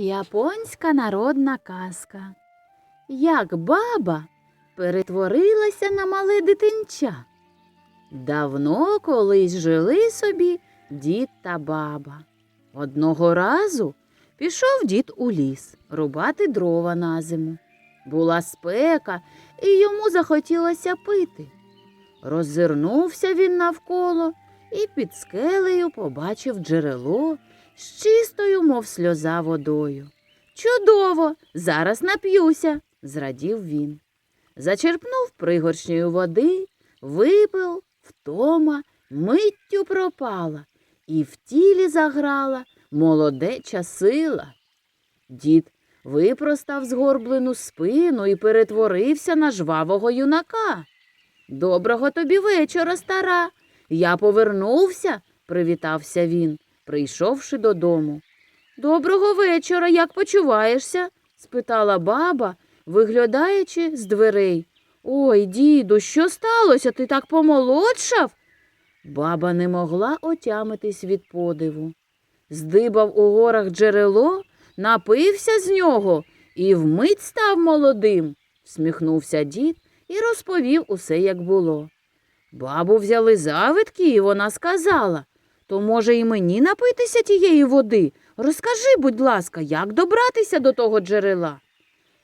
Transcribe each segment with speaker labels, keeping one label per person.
Speaker 1: Японська народна казка. Як баба перетворилася на мале дитинча. Давно колись жили собі дід та баба. Одного разу пішов дід у ліс рубати дрова на зиму. Була спека, і йому захотілося пити. Роззирнувся він навколо і під скелею побачив джерело з чистою, мов сльоза водою. Чудово! Зараз нап'юся, зрадів він. Зачерпнув пригоршнею води, випив, втома, миттю пропала, і в тілі заграла молодеча сила. Дід випростав згорблену спину і перетворився на жвавого юнака. Доброго тобі вечора, стара. Я повернувся, привітався він, прийшовши додому. Доброго вечора, як почуваєшся? спитала баба, виглядаючи з дверей. Ой, діду, що сталося? Ти так помолодшав? Баба не могла отямитись від подиву. Здибав у горах джерело, напився з нього і вмить став молодим, всміхнувся дід і розповів усе, як було. Бабу взяли завидки, і вона сказала то, може, і мені напитися тієї води? Розкажи, будь ласка, як добратися до того джерела?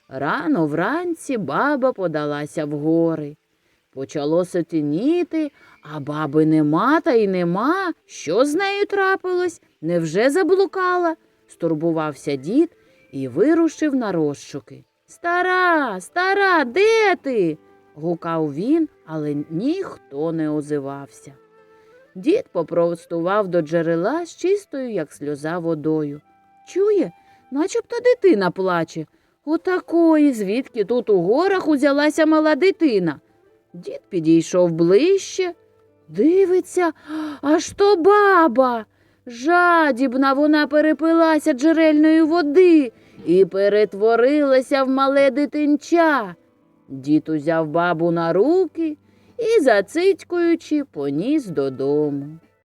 Speaker 1: Рано вранці баба подалася в гори. Почало сотеніти, а баби нема та й нема. Що з нею трапилось? Невже заблукала? стурбувався дід і вирушив на розшуки. Стара, стара, де ти? Гукав він, але ніхто не озивався. Дід попростував до джерела з чистою, як сльоза, водою. Чує, начебто дитина плаче. Отакої, звідки тут у горах узялася мала дитина. Дід підійшов ближче, дивиться, аж то баба. Жадібна вона перепилася джерельної води і перетворилася в мале дитинча. Дід узяв бабу на руки і, зацитькуючи, поніс додому.